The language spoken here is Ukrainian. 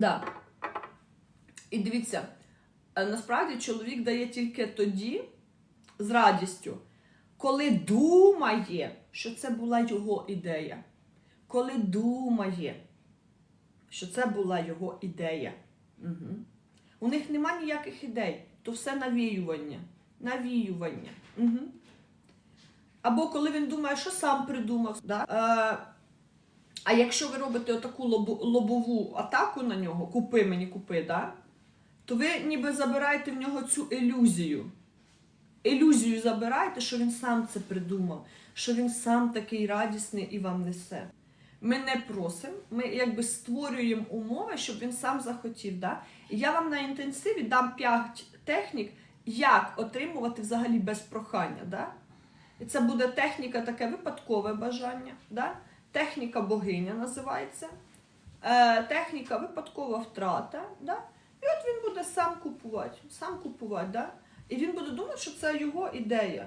Да. І дивіться, е, насправді чоловік дає тільки тоді з радістю, коли думає, що це була його ідея. Коли думає, що це була його ідея. Угу. У них нема ніяких ідей, то все навіювання. Навіювання. Угу. Або коли він думає, що сам придумав. Да? Е, а якщо ви робите отаку лобову атаку на нього, купи мені, купи, да? то ви ніби забираєте в нього цю ілюзію. Ілюзію забираєте, що він сам це придумав, що він сам такий радісний і вам несе. Ми не просимо, ми якби створюємо умови, щоб він сам захотів. Да? Я вам на інтенсиві дам 5 технік, як отримувати взагалі без прохання. Да? І це буде техніка таке випадкове бажання. Да? Техніка богиня називається. Е, техніка випадкова втрата. Да? І от він буде сам купувати, сам купувати. Да? І він буде думати, що це його ідея.